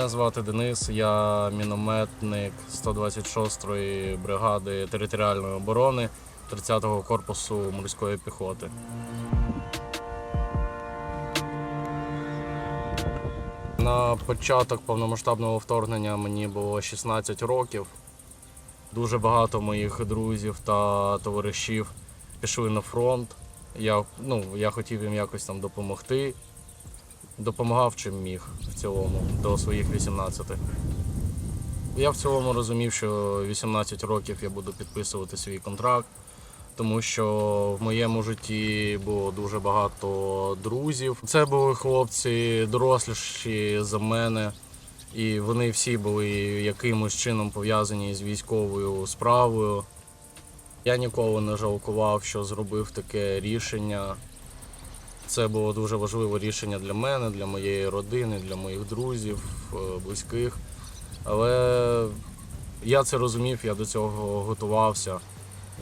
Мене звати Денис, я мінометник 126-ї бригади територіальної оборони 30-го корпусу морської піхоти. На початок повномасштабного вторгнення мені було 16 років. Дуже багато моїх друзів та товаришів пішли на фронт. Я, ну, я хотів їм якось там допомогти. Допомагав чим міг в цілому до своїх 18. Я в цілому розумів, що 18 років я буду підписувати свій контракт, тому що в моєму житті було дуже багато друзів. Це були хлопці доросліші за мене, і вони всі були якимось чином пов'язані з військовою справою. Я ніколи не жалкував, що зробив таке рішення. Це було дуже важливе рішення для мене, для моєї родини, для моїх друзів, е, близьких. Але я це розумів, я до цього готувався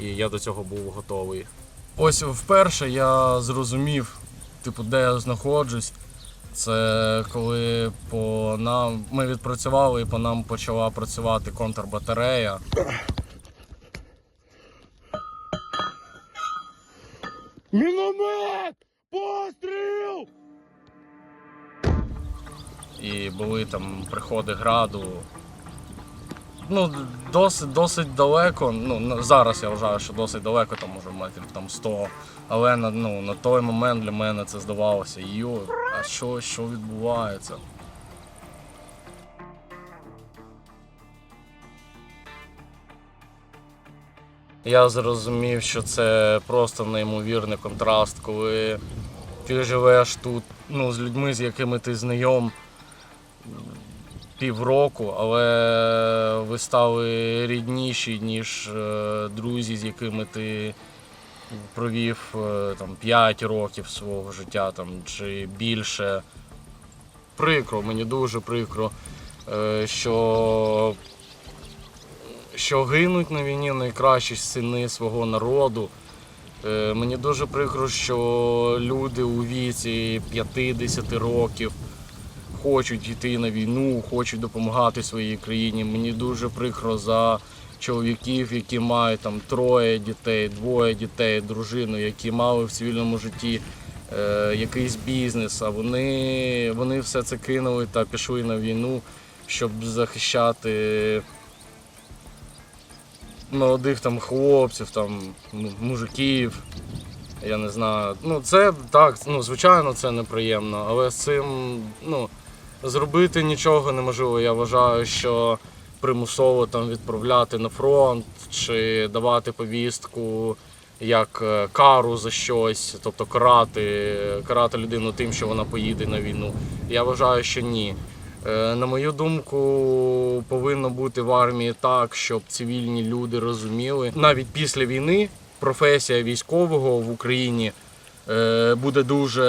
і я до цього був готовий. Ось вперше я зрозумів, типу, де я знаходжусь. Це коли по нам ми відпрацювали і по нам почала працювати контрбатарея. І були там приходи граду. Ну, досить, досить далеко. Ну, зараз я вважаю, що досить далеко, там може метрів там 100. Але на, ну, на той момент для мене це здавалося. Йо, а що, що відбувається? Я зрозумів, що це просто неймовірний контраст, коли ти живеш тут ну, з людьми, з якими ти знайом півроку, але ви стали рідніші, ніж е, друзі, з якими ти провів е, там, 5 років свого життя там, чи більше. Прикро, мені дуже прикро, е, що, що гинуть на війні найкращі сини свого народу. Мені дуже прикро, що люди у віці 50 років хочуть йти на війну, хочуть допомагати своїй країні. Мені дуже прикро за чоловіків, які мають там троє дітей, двоє дітей, дружину, які мали в цивільному житті е, якийсь бізнес, а вони, вони все це кинули та пішли на війну, щоб захищати молодих там хлопців, там мужиків. Я не знаю. Ну, це так, ну, звичайно, це неприємно, але з цим ну, зробити нічого неможливо. Я вважаю, що примусово там відправляти на фронт чи давати повістку як е, кару за щось, тобто карати, карати людину тим, що вона поїде на війну. Я вважаю, що ні. Е, На мою думку, повинно бути в армії так, щоб цивільні люди розуміли, навіть після війни професія військового в Україні буде дуже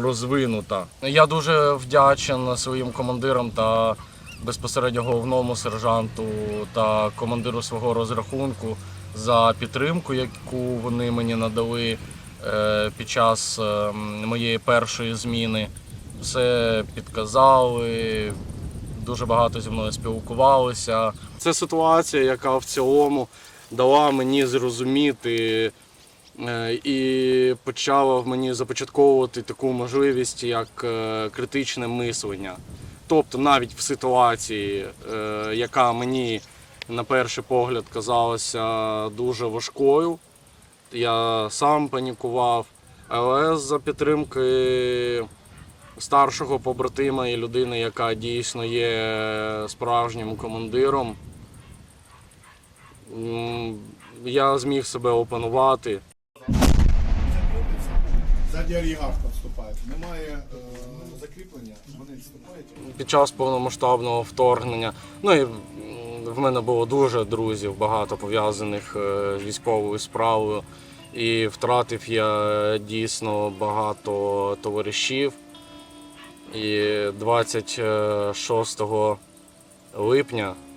розвинута. Я дуже вдячен своїм командирам та безпосередньо головному сержанту та командиру свого розрахунку за підтримку, яку вони мені надали е, під час е, моєї першої зміни. Все підказали, дуже багато зі мною спілкувалися. Це ситуація, яка в цілому дала мені зрозуміти е, і почала в мені започатковувати таку можливість, як е, критичне мислення. Тобто навіть в ситуації, е, яка мені на перший погляд казалася дуже важкою, я сам панікував, але за підтримки старшого побратима і людини, яка дійсно є справжнім командиром, я зміг себе опанувати. Ззаді олігарх вступає. Немає е, закріплення, вони вступають. під час повномасштабного вторгнення. Ну і в мене було дуже друзів, багато пов'язаних е, з військовою справою. І втратив я дійсно багато товаришів. І 26 липня е,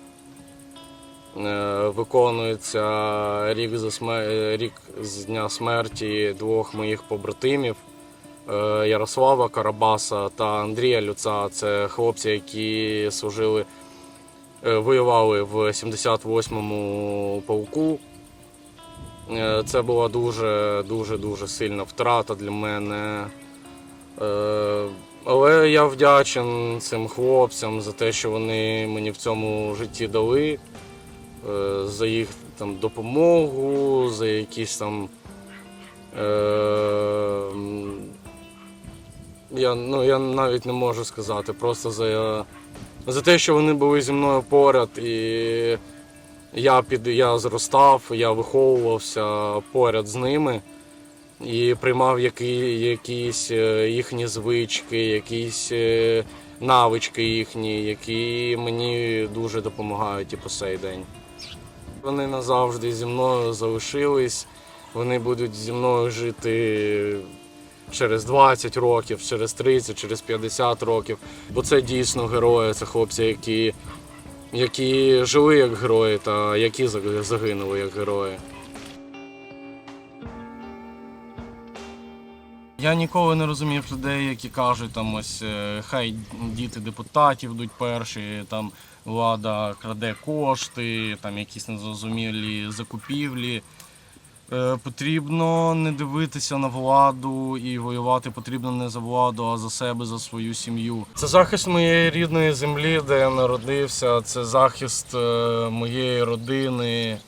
виконується рік, за смер... рік з дня смерті двох моїх побратимів. е, Ярослава Карабаса та Андрія Люца. Це хлопці, які служили, е, воювали в 78-му полку. Е, Це була дуже дуже дуже сильна втрата для мене. Е, Але я вдячен цим хлопцям за те, що вони мені в цьому житті дали, е, за їх там допомогу, за якісь там. Е, я, ну, я навіть не можу сказати, просто за, за те, що вони були зі мною поряд, і я, під, я зростав, я виховувався поряд з ними і приймав які, якісь е, їхні звички, якісь е, навички їхні, які мені дуже допомагають і по сей день. Вони назавжди зі мною залишились, вони будуть зі мною жити через 20 років, через 30, через 50 років. Бо це дійсно герої, це хлопці, які, які жили як герої та які загинули як герої. Я ніколи не розумів людей, які кажуть, там ось е, хай діти депутатів йдуть перші, там влада краде кошти, там якісь незрозумілі закупівлі. Е, Потрібно не дивитися на владу і воювати потрібно не за владу, а за себе, за свою сім'ю. Це захист моєї рідної землі, де я народився, це захист е, моєї родини,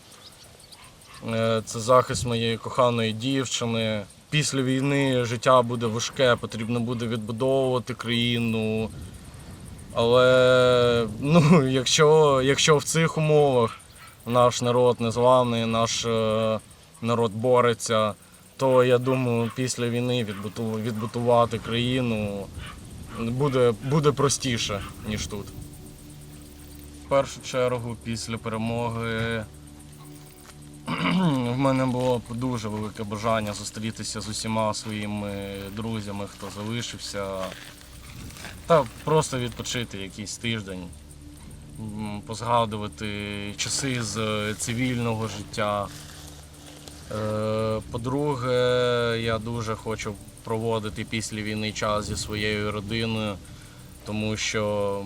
е, це захист моєї коханої дівчини. Після війни життя буде важке, потрібно буде відбудовувати країну. Але ну, якщо, якщо в цих умовах наш народ незламний, наш е, народ бореться, то я думаю, після війни відбуту- відбудувати країну буде, буде простіше, ніж тут. В першу чергу, після перемоги в мене було дуже велике бажання зустрітися з усіма своїми друзями, хто залишився. Та просто відпочити якийсь тиждень, позгадувати часи з е, цивільного життя. Е, По-друге, я дуже хочу проводити після війни час зі своєю родиною, тому що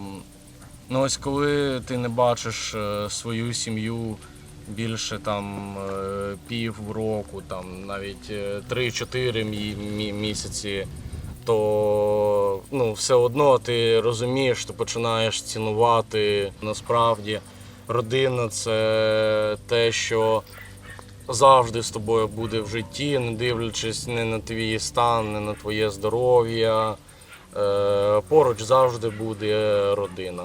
ну ось коли ти не бачиш е, свою сім'ю більше там пів року, там навіть е, 3-4 мі- мі- місяці, то ну, все одно ти розумієш, ти починаєш цінувати насправді. Родина це те, що завжди з тобою буде в житті, не дивлячись не на твій стан, не на твоє здоров'я. Е, Поруч завжди буде родина.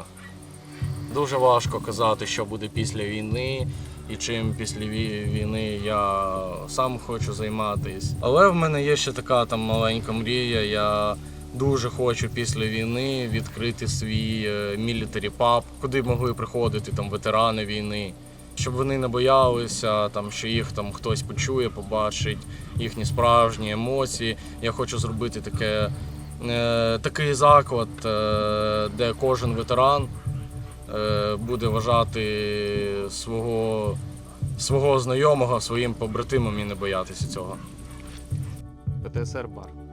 Дуже важко казати, що буде після війни і чим після ві- війни я сам хочу займатися. Але в мене є ще така там маленька мрія. Я дуже хочу після війни відкрити свій мілітарі паб, куди могли приходити там ветерани війни. Щоб вони не боялися, там, що їх там хтось почує, побачить їхні справжні емоції. Я хочу зробити таке, е, такий заклад, е, де кожен ветеран е, буде вважати свого, свого знайомого своїм побратимом і не боятися цього. ПТСР бар.